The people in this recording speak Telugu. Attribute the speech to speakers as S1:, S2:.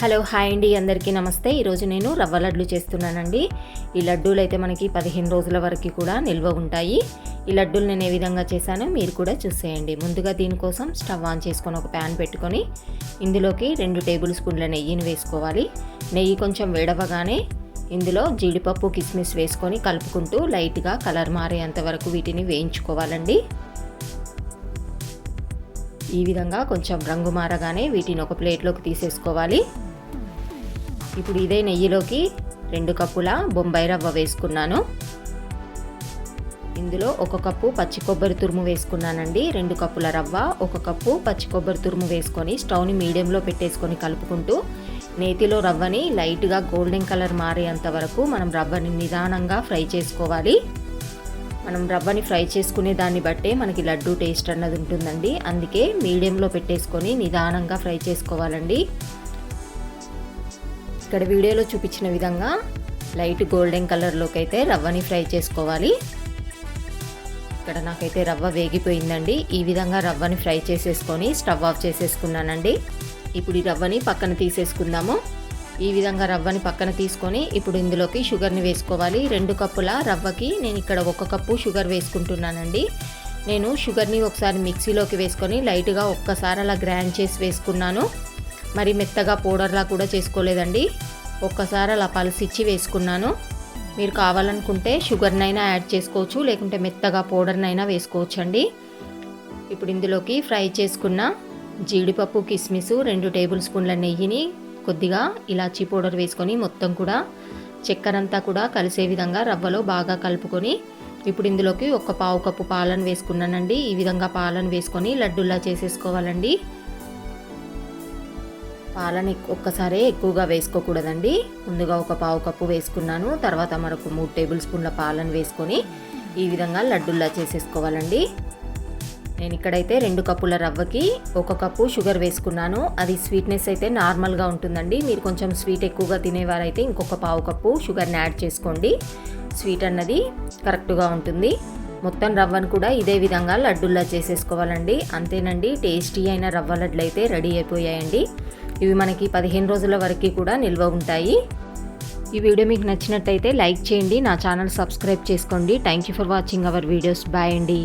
S1: హలో హాయ్ అండి. అందరికీ నమస్తే. ఈరోజు నేను రవ్వ లడ్లు చేస్తున్నానండి. ఈ లడ్డూలు అయితే మనకి పదిహేను రోజుల వరకు కూడా నిల్వ ఉంటాయి. ఈ లడ్డూలు నేను ఏ విధంగా చేశానో మీరు కూడా చూసేయండి. ముందుగా దీనికోసం స్టవ్ ఆన్ చేసుకొని ఒక ప్యాన్ పెట్టుకొని ఇందులోకి రెండు టేబుల్ స్పూన్ల నెయ్యిని వేసుకోవాలి. నెయ్యి కొంచెం వేడవగానే ఇందులో జీడిపప్పు కిస్మిస్ వేసుకొని కలుపుకుంటూ లైట్గా కలర్ మారేంత వరకు వీటిని వేయించుకోవాలండి. ఈ విధంగా కొంచెం రంగు మారగానే వీటిని ఒక ప్లేట్లోకి తీసేసుకోవాలి. ఇప్పుడు ఇదే నెయ్యిలోకి రెండు కప్పుల బొంబాయి రవ్వ వేసుకున్నాను. ఇందులో ఒక కప్పు పచ్చి కొబ్బరి తురుము వేసుకున్నానండి. రెండు కప్పుల రవ్వ ఒక కప్పు పచ్చి కొబ్బరి తురుము వేసుకొని స్టవ్ని మీడియంలో పెట్టేసుకొని కలుపుకుంటూ నేతిలో రవ్వని లైట్గా గోల్డెన్ కలర్ మారేంత వరకు మనం రవ్వని నిదానంగా ఫ్రై చేసుకోవాలి. మనం రవ్వని ఫ్రై చేసుకునే దాన్ని బట్టే మనకి లడ్డు టేస్ట్ అన్నది ఉంటుందండి. అందుకే మీడియంలో పెట్టేసుకొని నిదానంగా ఫ్రై చేసుకోవాలండి. ఇక్కడ వీడియోలో చూపించిన విధంగా లైట్ గోల్డెన్ కలర్లోకి అయితే రవ్వని ఫ్రై చేసుకోవాలి. ఇక్కడ నాకైతే రవ్వ వేగిపోయిందండి. ఈ విధంగా రవ్వని ఫ్రై చేసేసుకొని స్టవ్ ఆఫ్ చేసేసుకున్నానండి. ఇప్పుడు ఈ రవ్వని పక్కన తీసేసుకుందాము. ఈ విధంగా రవ్వని పక్కన తీసుకొని ఇప్పుడు ఇందులోకి షుగర్ని వేసుకోవాలి. రెండు కప్పుల రవ్వకి నేను ఇక్కడ ఒక కప్పు షుగర్ వేసుకుంటున్నానండి. నేను షుగర్ని ఒకసారి మిక్సీలోకి వేసుకొని లైట్గా ఒక్కసారి అలా గ్రైండ్ చేసి వేసుకున్నాను. మరి మెత్తగా పౌడర్లా కూడా చేసుకోలేదండి. ఒక్కసారి అలా పలసిచ్చి వేసుకున్నాను. మీరు కావాలనుకుంటే షుగర్నైనా యాడ్ చేసుకోవచ్చు లేకుంటే మెత్తగా పౌడర్నైనా వేసుకోవచ్చు అండి ఇప్పుడు ఇందులోకి ఫ్రై చేసుకున్న జీడిపప్పు కిస్మిస్ రెండు టేబుల్ స్పూన్ల నెయ్యిని కొద్దిగా ఇలాచీ పౌడర్ వేసుకొని మొత్తం కూడా చక్కెర అంతా కూడా కలిసే విధంగా రవ్వలో బాగా కలుపుకొని ఇప్పుడు ఇందులోకి ఒక పావు కప్పు పాలను వేసుకున్నానండి. ఈ విధంగా పాలను వేసుకొని లడ్డుల్లా చేసేసుకోవాలండి. పాలని ఒక్కసారే ఎక్కువగా వేసుకోకూడదండి. ముందుగా ఒక పావు కప్పు వేసుకున్నాను. తర్వాత మరొక మూడు టేబుల్ స్పూన్ల పాలను వేసుకొని ఈ విధంగా లడ్డుల్లా చేసేసుకోవాలండి. నేను ఇక్కడైతే రెండు కప్పుల రవ్వకి ఒక కప్పు షుగర్ వేసుకున్నాను. అది స్వీట్నెస్ అయితే నార్మల్గా ఉంటుందండి. మీరు కొంచెం స్వీట్ ఎక్కువగా తినేవారైతే ఇంకొక పావు కప్పు షుగర్ని యాడ్ చేసుకోండి. స్వీట్ అన్నది కరెక్ట్గా ఉంటుంది. మొత్తం రవ్వను కూడా ఇదే విధంగా లడ్డుల్లా చేసేసుకోవాలండి. అంతేనండి టేస్టీ అయిన రవ్వ లడ్లు అయితే రెడీ అయిపోయాయండి. ఇవి మనకి పదిహేను రోజుల వరకు కూడా నిల్వ ఉంటాయి. ఈ వీడియో మీకు నచ్చినట్టయితే లైక్ చేయండి నా ఛానల్ సబ్స్క్రైబ్ చేసుకోండి. Thank you for watching our videos bye అండి.